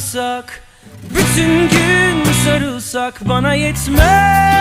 sarılsak Bütün gün sarılsak bana yetmez.